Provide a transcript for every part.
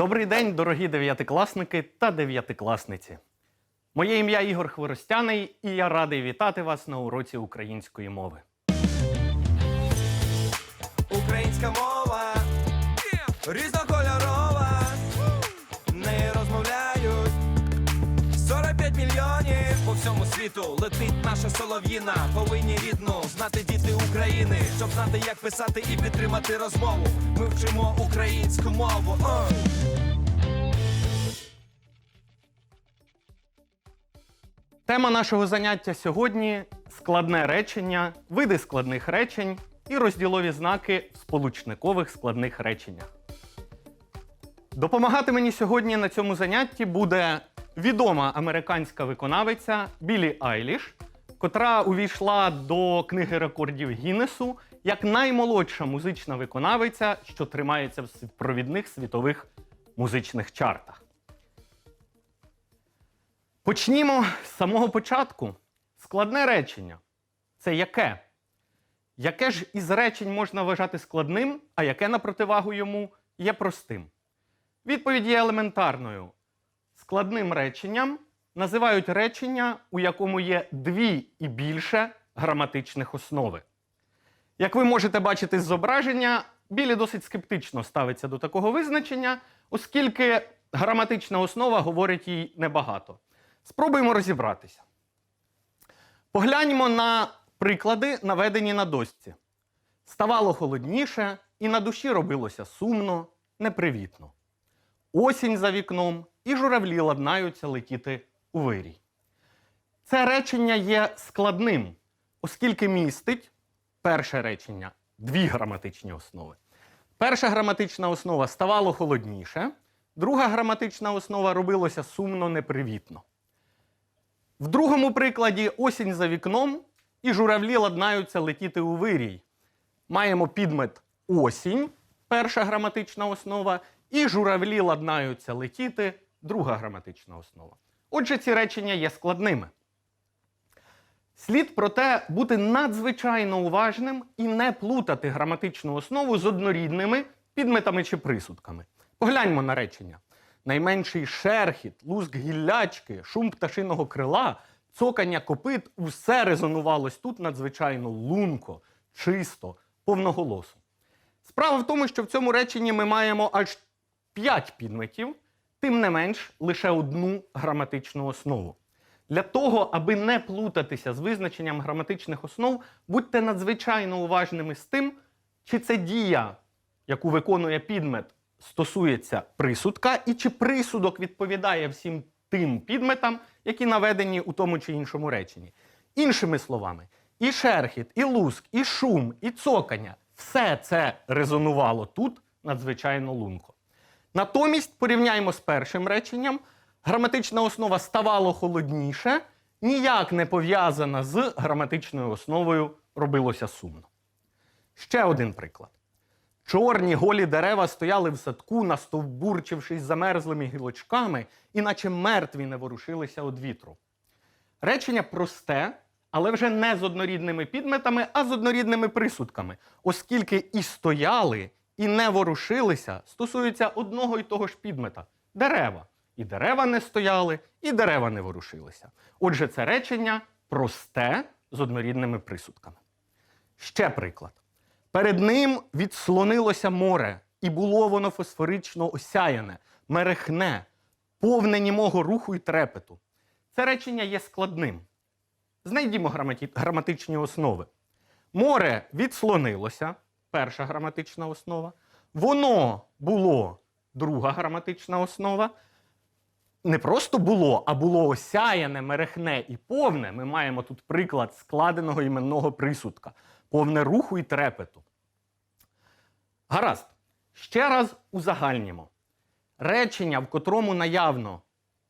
Добрий день, дорогі дев'ятикласники та дев'ятикласниці. Моє ім'я Ігор Хворостяний, і я радий вітати вас на уроці української мови. Українська мова різнокольорова, всьому світу. Летить наша солов'їна, повинні рідну знати діти України, щоб знати, як писати і підтримати розмову. Ми вчимо українську мову. Тема нашого заняття сьогодні складне речення, види складних речень і розділові знаки в сполучникових складних реченнях. Допомагати мені сьогодні на цьому занятті буде відома американська виконавиця Білі Айліш, котра увійшла до книги рекордів Гіннесу як наймолодша музична виконавиця, що тримається в провідних світових музичних чартах. Почнімо з самого початку. Складне речення. Це яке? Яке ж із речень можна вважати складним, а яке на противагу йому є простим? Відповідь є елементарною. Складним реченням називають речення, у якому є дві і більше граматичних основи. Як ви можете бачити з зображення, Білі досить скептично ставиться до такого визначення, оскільки граматична основа говорить їй небагато. Спробуємо розібратися. Погляньмо на приклади, наведені на дошці. Ставало холодніше, і на душі робилося сумно, непривітно. Осінь за вікном, і журавлі ладнаються летіти у вирій. Це речення є складним, оскільки містить перше речення дві граматичні основи. Перша граматична основа ставало холодніше, друга граматична основа робилося сумно, непривітно. В другому прикладі осінь за вікном і журавлі ладнаються летіти у вирій. Маємо підмет осінь, перша граматична основа, і журавлі ладнаються летіти, друга граматична основа. Отже, ці речення є складними. Слід проте бути надзвичайно уважним і не плутати граматичну основу з однорідними підметами чи присудками. Погляньмо на речення. Найменший шерхіт, луск гіллячки, шум пташиного крила, цокання копит усе резонувалось тут надзвичайно лунко, чисто, повноголосо. Справа в тому, що в цьому реченні ми маємо аж п'ять підметів, тим не менш лише одну граматичну основу. Для того, аби не плутатися з визначенням граматичних основ, будьте надзвичайно уважними з тим, чи це дія, яку виконує підмет, стосується присудка, і чи присудок відповідає всім тим підметам, які наведені у тому чи іншому реченні. Іншими словами, і шерхіт, і луск, і шум, і цокання все це резонувало тут надзвичайно лунко. Натомість порівняємо з першим реченням. Граматична основа ставало холодніше, ніяк не пов'язана з граматичною основою робилося сумно. Ще один приклад. Чорні голі дерева стояли в садку, настовбурчившись замерзлими гілочками, іначе мертві не ворушилися від вітру. Речення просте, але вже не з однорідними підметами, а з однорідними присудками, оскільки і стояли, і не ворушилися стосуються одного і того ж підмета дерева. І дерева не стояли, і дерева не ворушилися. Отже, це речення просте з однорідними присудками. Ще приклад. Перед ним відслонилося море, і було воно фосфорично осяяне, мерехне, повне німого руху і трепету. Це речення є складним. Знайдімо граматичні основи. Море відслонилося, перша граматична основа. Воно було друга граматична основа. Не просто було, а було осяяне, мерехне і повне. Ми маємо тут приклад складеного іменного присудка, повне руху і трепету. Гаразд. Ще раз узагальнімо. Речення, в котрому наявно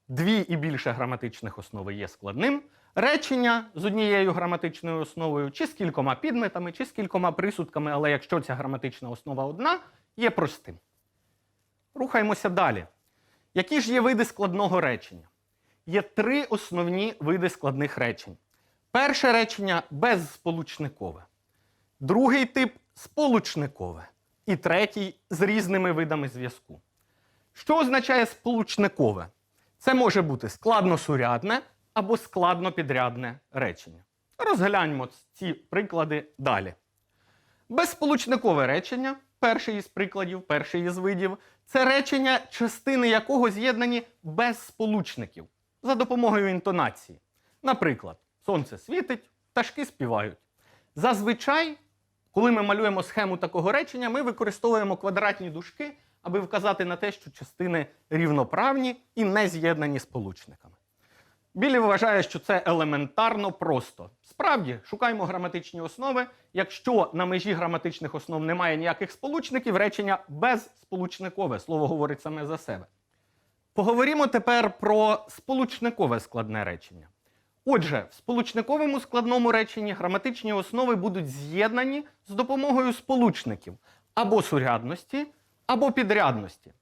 дві і більше граматичних основи є складним. Речення з однією граматичною основою, чи з кількома підметами, чи з кількома присудками, але якщо ця граматична основа одна, є простим. Рухаємося далі. Які ж є види складного речення? Є три основні види складних речень. Перше речення безсполучникове, другий тип сполучникове, і третій з різними видами зв'язку. Що означає сполучникове? Це може бути складносурядне або складнопідрядне речення. Розгляньмо ці приклади далі. Безсполучникове речення, перший із прикладів, перший із видів, це речення, частини якого з'єднані без сполучників за допомогою інтонації. Наприклад, сонце світить, пташки співають. Зазвичай, коли ми малюємо схему такого речення, ми використовуємо квадратні дужки, аби вказати на те, що частини рівноправні і не з'єднані сполучниками. Білі вважає, що це елементарно просто. Справді, шукаємо граматичні основи. Якщо на межі граматичних основ немає ніяких сполучників, речення безсполучникове. Слово говорить саме за себе. Поговоримо тепер про сполучникове складне речення. Отже, в сполучниковому складному реченні граматичні основи будуть з'єднані з допомогою сполучників або сурядності, або підрядності.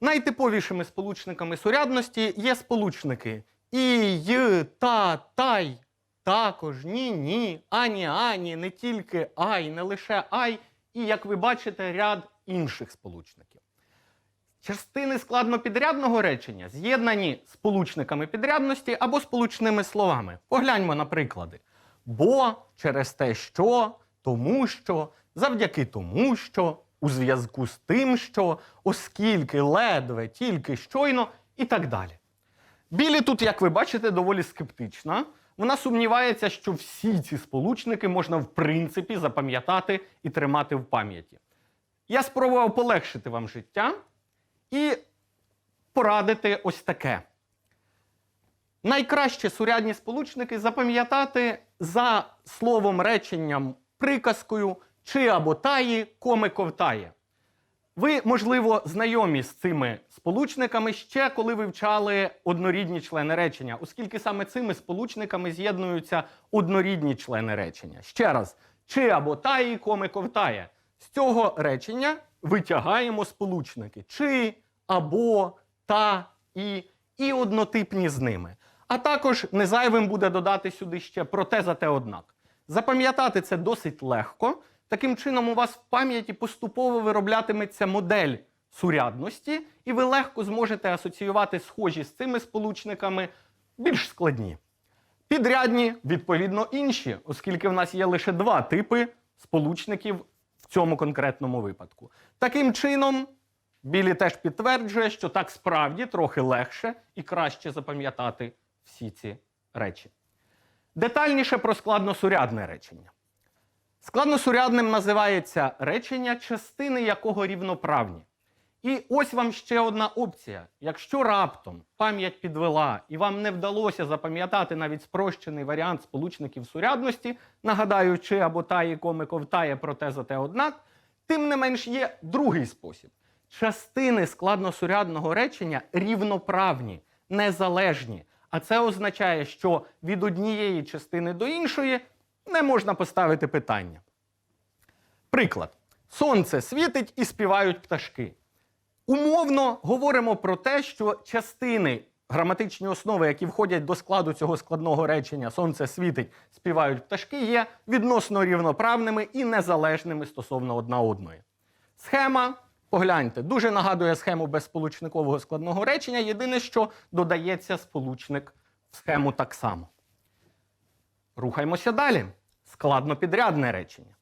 Найтиповішими сполучниками сурядності є сполучники і, й, та, тай, також, ні, ні, ані, ані, не тільки ай, не лише ай, і, як ви бачите, ряд інших сполучників. Частини складнопідрядного речення з'єднані сполучниками підрядності або сполучними словами. Погляньмо на приклади. Бо через те, що, тому що, завдяки тому, що, у зв'язку з тим, що, оскільки, ледве, тільки щойно і так далі. Білі тут, як ви бачите, доволі скептична. Вона сумнівається, що всі ці сполучники можна в принципі запам'ятати і тримати в пам'яті. Я спробував полегшити вам життя і порадити ось таке. Найкраще сурядні сполучники запам'ятати за словом реченням, приказкою чи або таї, коми ковтає. Ви, можливо, знайомі з цими сполучниками ще коли вивчали однорідні члени речення, оскільки саме цими сполучниками з'єднуються однорідні члени речення. Ще раз, чи або таї, коми ковтає. З цього речення витягаємо сполучники чи, або, та, і, і однотипні з ними. А також незайвим буде додати сюди ще проте зате однак. Запам'ятати це досить легко. Таким чином, у вас в пам'яті поступово вироблятиметься модель сурядності, і ви легко зможете асоціювати схожі з цими сполучниками більш складні. Підрядні, відповідно, інші, оскільки в нас є лише два типи сполучників в цьому конкретному випадку. Таким чином, Білі теж підтверджує, що так справді трохи легше і краще запам'ятати всі ці речі. Детальніше про складносурядне речення. Складносурядним називається речення, частини якого рівноправні. І ось вам ще одна опція. Якщо раптом пам'ять підвела і вам не вдалося запам'ятати навіть спрощений варіант сполучників сурядності, нагадаю, чи або тає, коми ковтає, проте зате однак, тим не менш є другий спосіб. Частини складносурядного речення рівноправні, незалежні. А це означає, що від однієї частини до іншої не можна поставити питання. Приклад: сонце світить і співають пташки. Умовно говоримо про те, що частини граматичні основи, які входять до складу цього складного речення Сонце світить, співають пташки, є відносно рівноправними і незалежними стосовно одна одної. Схема, погляньте, дуже нагадує схему безсполучникового складного речення. Єдине, що додається сполучник в схему так само. Рухаємося далі. Складнопідрядне речення.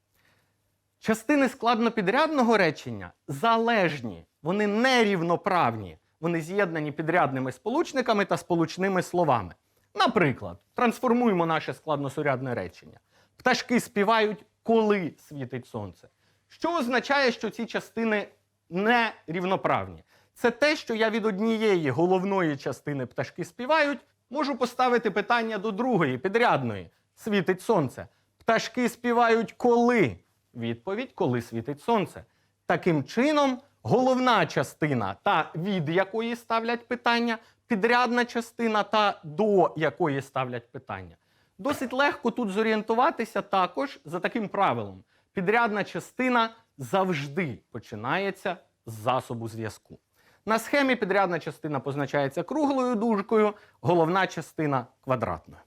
Частини складнопідрядного речення залежні, вони нерівноправні, вони з'єднані підрядними сполучниками та сполучними словами. Наприклад, трансформуємо наше складносурядне речення. Пташки співають, коли світить сонце. Що означає, що ці частини нерівноправні? Це те, що я від однієї головної частини пташки співають, можу поставити питання до другої, підрядної. Світить сонце. Пташки співають коли? Відповідь, коли світить сонце. Таким чином, головна частина, та від якої ставлять питання, підрядна частина та до якої ставлять питання. Досить легко тут зорієнтуватися також за таким правилом. Підрядна частина завжди починається з засобу зв'язку. На схемі підрядна частина позначається круглою дужкою, головна частина квадратною.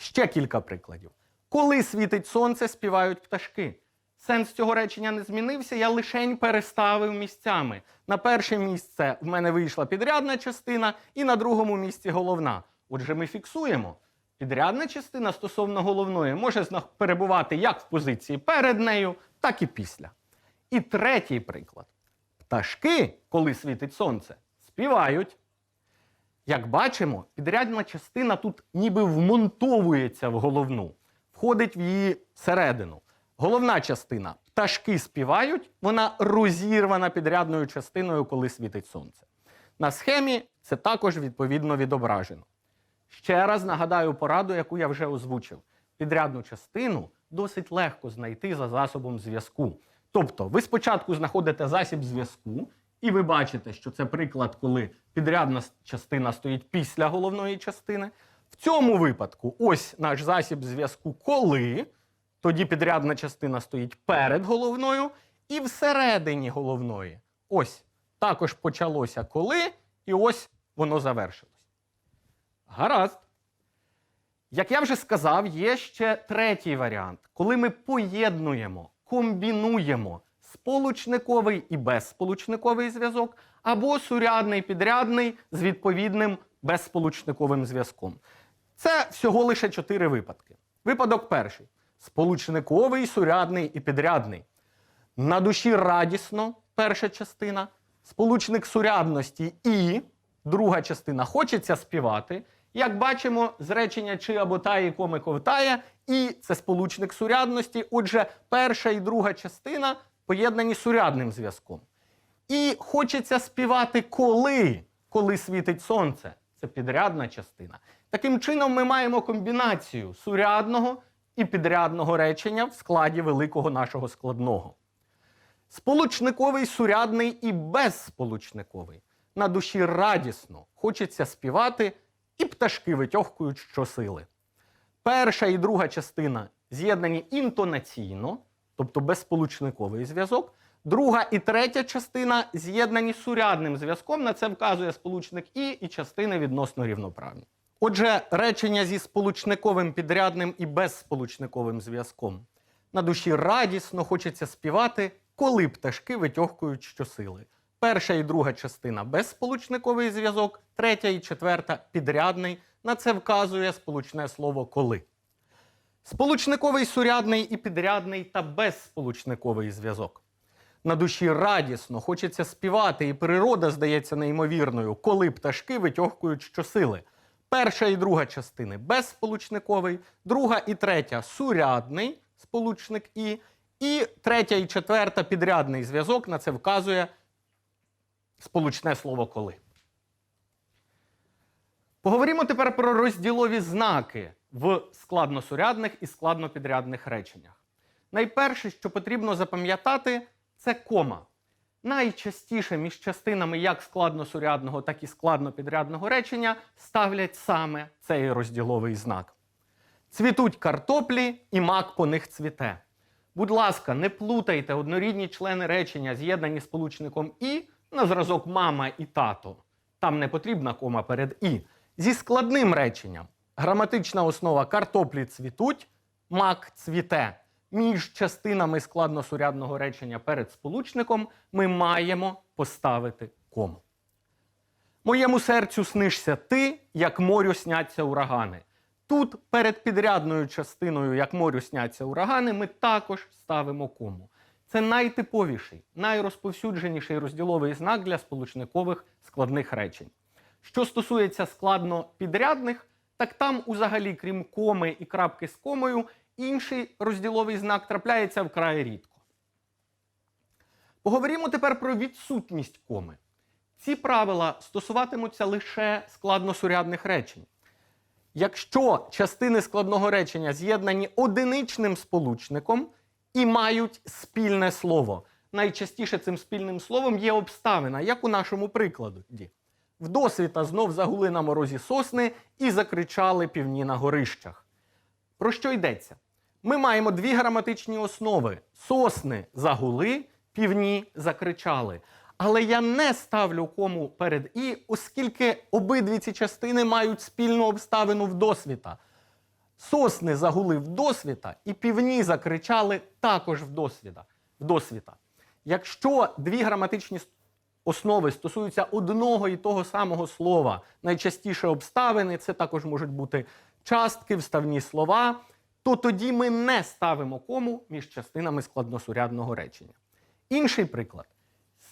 Ще кілька прикладів. Коли світить сонце, співають пташки. Сенс цього речення не змінився, я лишень переставив місцями. На перше місце в мене вийшла підрядна частина, і на другому місці головна. Отже, ми фіксуємо. Підрядна частина стосовно головної може перебувати як в позиції перед нею, так і після. І третій приклад. Пташки, коли світить сонце, співають. Як бачимо, підрядна частина тут ніби вмонтовується в головну, входить в її середину. Головна частина пташки співають, вона розірвана підрядною частиною, коли світить сонце. На схемі це також відповідно відображено. Ще раз нагадаю пораду, яку я вже озвучив. Підрядну частину досить легко знайти за засобом зв'язку. Тобто, ви спочатку знаходите засіб зв'язку, і ви бачите, що це приклад, коли підрядна частина стоїть після головної частини. В цьому випадку ось наш засіб зв'язку коли, тоді підрядна частина стоїть перед головною і всередині головної. Ось також почалося коли, і ось воно завершилось. Гаразд. Як я вже сказав, є ще третій варіант, коли ми поєднуємо, комбінуємо сполучниковий і безсполучниковий зв'язок, або сурядний підрядний з відповідним безсполучниковим зв'язком. Це всього лише чотири випадки. Випадок перший: сполучниковий, сурядний і підрядний. На душі радісно перша частина, сполучник сурядності і друга частина хочеться співати. Як бачимо, з речення чи або тає, коми ковтає, і це сполучник сурядності. Отже, перша і друга частина поєднані сурядним зв'язком. І хочеться співати коли, коли світить сонце. Це підрядна частина. Таким чином, ми маємо комбінацію сурядного і підрядного речення в складі великого нашого складного. Сполучниковий, сурядний і безсполучниковий. На душі радісно, хочеться співати, і пташки витьохкують щосили. Перша і друга частина з'єднані інтонаційно, тобто безсполучниковий зв'язок. Друга і третя частина з'єднані сурядним зв'язком. На це вказує сполучник і і частини відносно рівноправні. Отже, речення зі сполучниковим підрядним і безсполучниковим зв'язком. На душі радісно хочеться співати, коли пташки витьохкують щосили. Перша і друга частина безсполучниковий зв'язок, третя і четверта підрядний. На це вказує сполучне слово коли. Сполучниковий сурядний і підрядний та безсполучниковий зв'язок. На душі радісно хочеться співати, і природа здається неймовірною, коли пташки витьохкують щосили. Перша і друга частини безсполучниковий, друга і третя сурядний сполучник і, і третя і четверта підрядний зв'язок. На це вказує сполучне слово коли. Поговоримо тепер про розділові знаки в складносурядних і складнопідрядних реченнях. Найперше, що потрібно запам'ятати, це кома. Найчастіше між частинами як складносурядного, так і складнопідрядного речення ставлять саме цей розділовий знак. Цвітуть картоплі, і мак по них цвіте. Будь ласка, не плутайте однорідні члени речення, з'єднані сполучником і на зразок мама і тато. Там не потрібна кома перед і. Зі складним реченням. Граматична основа картоплі цвітуть, мак цвіте. Між частинами складносурядного речення перед сполучником ми маємо поставити кому. Моєму серцю снишся ти, як морю сняться урагани. Тут перед підрядною частиною, як морю сняться урагани, ми також ставимо кому. Це найтиповіший, найрозповсюдженіший розділовий знак для сполучникових складних речень. Що стосується складно підрядних, так там узагалі, крім коми і крапки з комою, інший розділовий знак трапляється вкрай рідко. Поговоримо тепер про відсутність коми. Ці правила стосуватимуться лише складносурядних речень. Якщо частини складного речення з'єднані одиничним сполучником і мають спільне слово, найчастіше цим спільним словом є обставина, як у нашому прикладі. Вдосвіта знов загули на морозі сосни і закричали півні на горищах. Про що йдеться? Ми маємо дві граматичні основи: сосни загули, півні закричали. Але я не ставлю кому перед і, оскільки обидві ці частини мають спільну обставину вдосвіта. Сосни загули в досвіта, і півні закричали також в досвіта. В досвіта. Якщо дві граматичні основи стосуються одного і того самого слова, найчастіше обставини, це також можуть бути частки, вставні слова, то тоді ми не ставимо кому між частинами складносурядного речення. Інший приклад.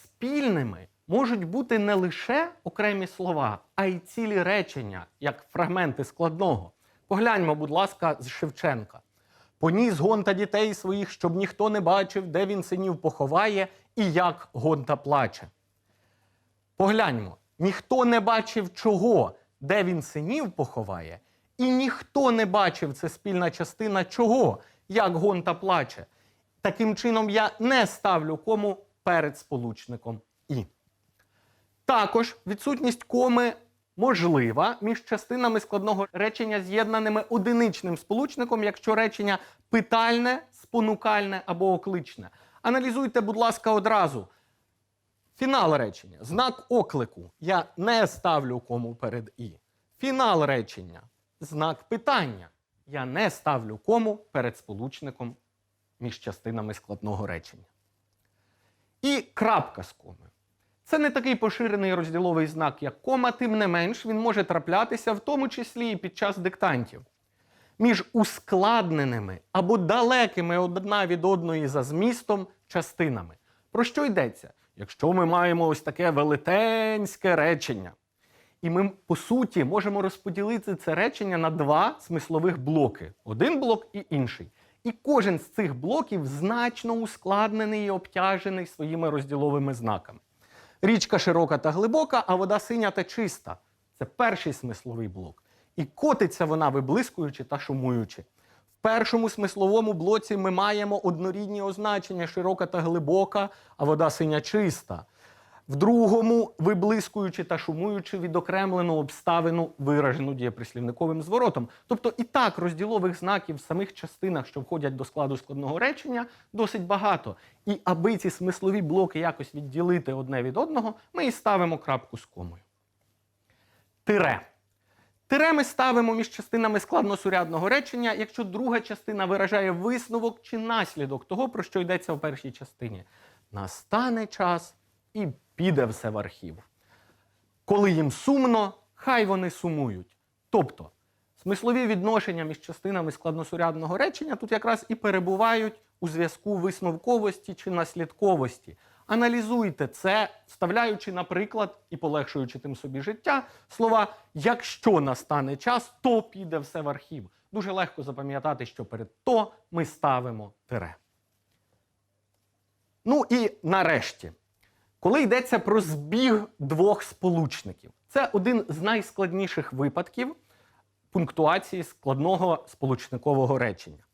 Спільними можуть бути не лише окремі слова, а й цілі речення, як фрагменти складного. Погляньмо, будь ласка, з Шевченка. Поніс гонта дітей своїх, щоб ніхто не бачив, де він синів поховає і як гонта плаче. Погляньмо, ніхто не бачив чого, де він синів поховає, і ніхто не бачив це спільна частина чого, як гонта плаче. Таким чином, я не ставлю кому перед сполучником і. Також відсутність коми можлива між частинами складного речення, з'єднаними одиничним сполучником, якщо речення питальне, спонукальне або окличне. Аналізуйте, будь ласка, одразу. Фінал речення. Знак оклику. Я не ставлю кому перед і. Фінал речення. Знак питання. Я не ставлю кому перед сполучником між частинами складного речення. І крапка з комою. Це не такий поширений розділовий знак, як кома, тим не менш, він може траплятися в тому числі і під час диктантів. Між ускладненими або далекими одна від одної за змістом частинами. Про що йдеться? Якщо ми маємо ось таке велетенське речення, і ми, по суті, можемо розподілити це речення на два смислових блоки: один блок і інший. І кожен з цих блоків значно ускладнений і обтяжений своїми розділовими знаками. Річка широка та глибока, а вода синя та чиста. Це перший смисловий блок. І котиться вона виблискуючи та шумуючи. Першому смисловому блоці ми маємо однорідні означення широка та глибока, а вода синя чиста. В другому, виблискуючи та шумуючи, відокремлену обставину, виражену дієприслівниковим зворотом. Тобто і так розділових знаків в самих частинах, що входять до складу складного речення, досить багато. І аби ці смислові блоки якось відділити одне від одного, ми і ставимо крапку з комою. Тире. Тире ми ставимо між частинами складносурядного речення, якщо друга частина виражає висновок чи наслідок того, про що йдеться у першій частині. Настане час і піде все в архів. Коли їм сумно, хай вони сумують. Тобто, смислові відношення між частинами складносурядного речення тут якраз і перебувають у зв'язку висновковості чи наслідковості. Аналізуйте це, вставляючи, наприклад, і полегшуючи тим собі життя, слова якщо настане час, то піде все в архів. Дуже легко запам'ятати, що перед то ми ставимо тире. Ну і нарешті, коли йдеться про збіг двох сполучників, це один з найскладніших випадків пунктуації складного сполучникового речення.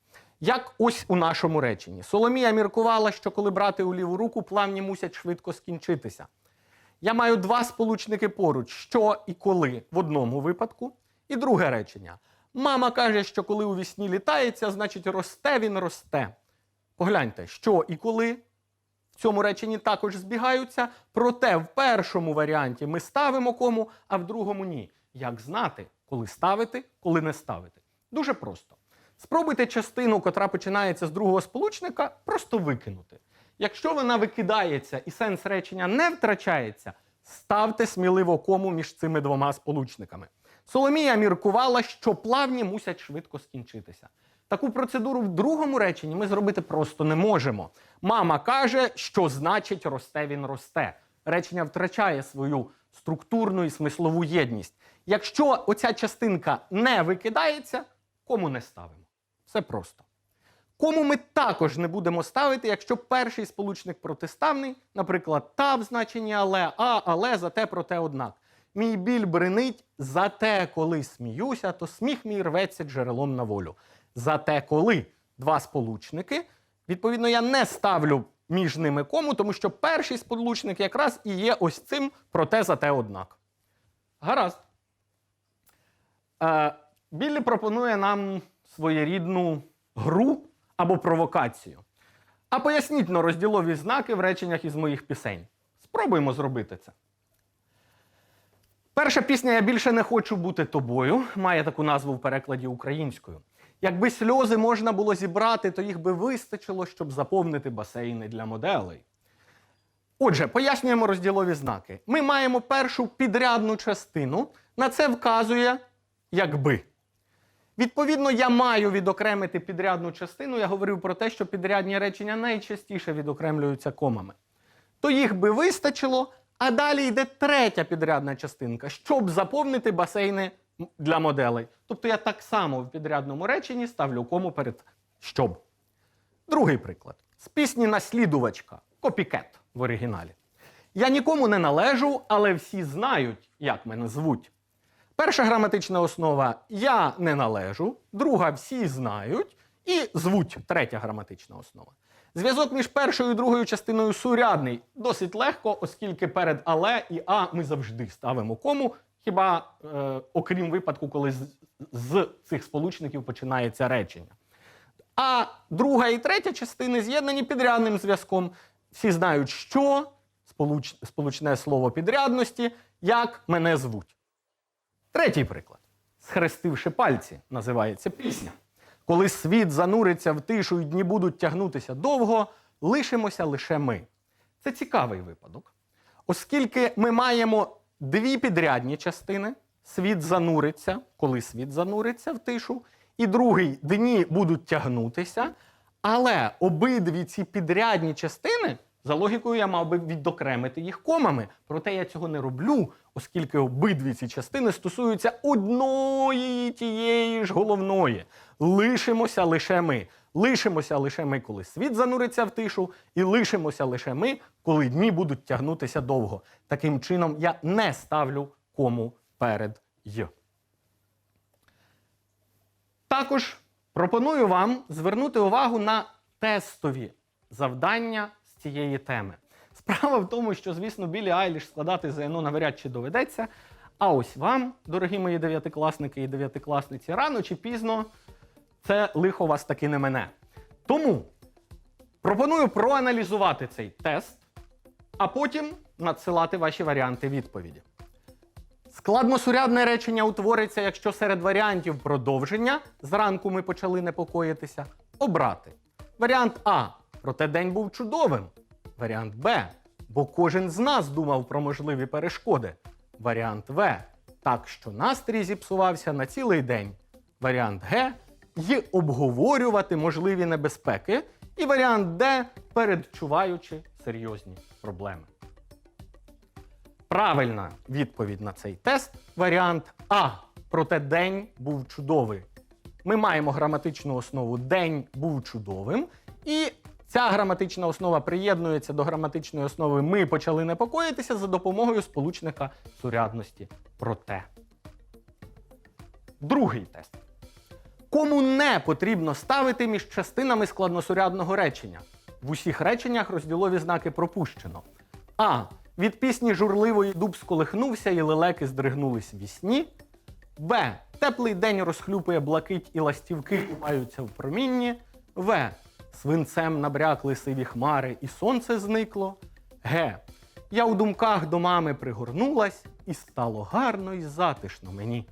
Як ось у нашому реченні. Соломія міркувала, що коли брати у ліву руку, плавні мусять швидко скінчитися. Я маю два сполучники поруч, що і коли в одному випадку. І друге речення. Мама каже, що коли у вісні літається, значить росте він росте. Погляньте, що і коли в цьому реченні також збігаються, проте в першому варіанті ми ставимо кому, а в другому ні. Як знати, коли ставити, коли не ставити? Дуже просто. Спробуйте частину, котра починається з другого сполучника, просто викинути. Якщо вона викидається і сенс речення не втрачається, ставте сміливо кому між цими двома сполучниками. Соломія міркувала, що плавні мусять швидко скінчитися. Таку процедуру в другому реченні ми зробити просто не можемо. Мама каже, що значить росте він росте. Речення втрачає свою структурну і смислову єдність. Якщо оця частинка не викидається, кому не ставимо. Все просто. Кому ми також не будемо ставити, якщо перший сполучник протиставний, наприклад, та в значенні але, а, але, зате, проте, однак. Мій біль бренить, зате, коли сміюся, то сміх мій рветься джерелом на волю. Зате, коли два сполучники, відповідно, я не ставлю між ними кому, тому що перший сполучник якраз і є ось цим, проте, зате, однак. Гаразд. Е, Біллі пропонує нам своєрідну гру або провокацію. А поясніть на розділові знаки в реченнях із моїх пісень. Спробуємо зробити це. Перша пісня Я більше не хочу бути тобою має таку назву в перекладі українською. Якби сльози можна було зібрати, то їх би вистачило, щоб заповнити басейни для моделей. Отже, пояснюємо розділові знаки. Ми маємо першу підрядну частину. На це вказує якби. Відповідно, я маю відокремити підрядну частину. Я говорив про те, що підрядні речення найчастіше відокремлюються комами. То їх би вистачило, а далі йде третя підрядна частинка, щоб заповнити басейни для моделей. Тобто я так само в підрядному реченні ставлю кому перед щоб. Другий приклад. З пісні Наслідувачка копікет в оригіналі. Я нікому не належу, але всі знають, як мене звуть. Перша граматична основа я не належу, друга всі знають, і звуть третя граматична основа. Зв'язок між першою і другою частиною сурядний досить легко, оскільки перед але і а ми завжди ставимо кому, хіба е, окрім випадку, коли з, з цих сполучників починається речення. А друга і третя частини з'єднані підрядним зв'язком. Всі знають, що сполуч, сполучне слово підрядності, як мене звуть. Третій приклад. Схрестивши пальці, називається пісня. Коли світ зануриться в тишу і дні будуть тягнутися довго, лишимося лише ми. Це цікавий випадок, оскільки ми маємо дві підрядні частини: світ зануриться, коли світ зануриться в тишу, і другий дні будуть тягнутися. Але обидві ці підрядні частини, за логікою, я мав би відокремити їх комами. Проте я цього не роблю, оскільки обидві ці частини стосуються одної тієї ж головної. Лишимося лише ми. Лишимося лише ми, коли світ зануриться в тишу, і лишимося лише ми, коли дні будуть тягнутися довго. Таким чином, я не ставлю кому перед й. Також пропоную вам звернути увагу на тестові завдання цієї теми. Справа в тому, що, звісно, білі Айліш складати ЗНО навряд чи доведеться. А ось вам, дорогі мої дев'ятикласники і дев'ятикласниці, рано чи пізно це лихо вас таки не мене. Тому пропоную проаналізувати цей тест, а потім надсилати ваші варіанти відповіді. Складносурядне речення утвориться, якщо серед варіантів продовження зранку ми почали непокоїтися, обрати. Варіант А. Проте день був чудовим. Варіант Б. Бо кожен з нас думав про можливі перешкоди. Варіант В. Так що настрій зіпсувався на цілий день. Варіант Г. Й обговорювати можливі небезпеки. І варіант Д. Передчуваючи серйозні проблеми. Правильна відповідь на цей тест варіант А. Проте день був чудовий. Ми маємо граматичну основу День був чудовим. І ця граматична основа приєднується до граматичної основи Ми почали непокоїтися за допомогою сполучника сурядності проте. Другий тест. Кому не потрібно ставити між частинами складносурядного речення? В усіх реченнях розділові знаки пропущено. А. Від пісні журливої дуб сколихнувся і лелеки здригнулись вісні. Б. Теплий день розхлюпує блакить і ластівки купаються в промінні. В. Свинцем набрякли сиві хмари, і сонце зникло. Г. Я у думках до мами пригорнулась, і стало гарно і затишно мені.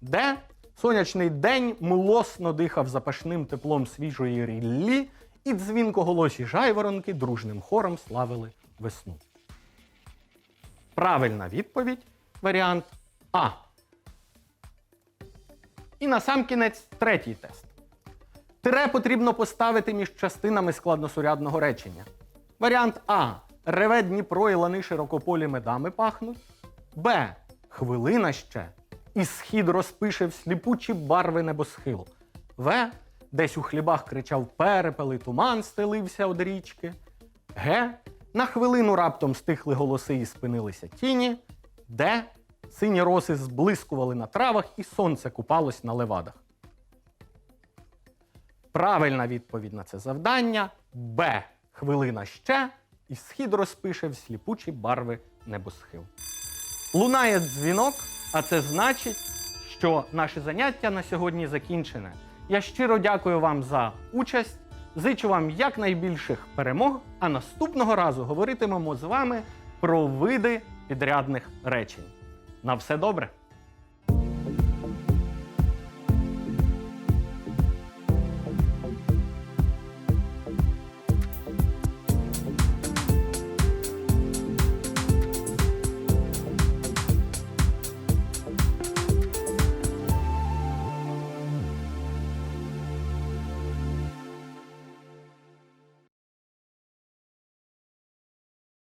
Д. Сонячний день млосно дихав запашним теплом свіжої ріллі, і дзвінкоголосі жайворонки дружним хором славили весну. Правильна відповідь варіант А. І на сам кінець третій тест. Тире потрібно поставити між частинами складносурядного речення. Варіант А. Реве Дніпро і лани широкополі медами пахнуть. Б. Хвилина ще. І схід розпише в сліпучі барви небосхил. В. Десь у хлібах кричав перепел і туман стелився од річки. Г. На хвилину раптом стихли голоси і спинилися тіні. Д. Сині роси зблискували на травах, і сонце купалось на левадах. Правильна відповідь на це завдання Б. Хвилина ще, і схід розпише в сліпучі барви небосхил. Лунає дзвінок, а це значить, що наше заняття на сьогодні закінчене. Я щиро дякую вам за участь. Зичу вам якнайбільших перемог, а наступного разу говоритимемо з вами про види підрядних речень. На все добре!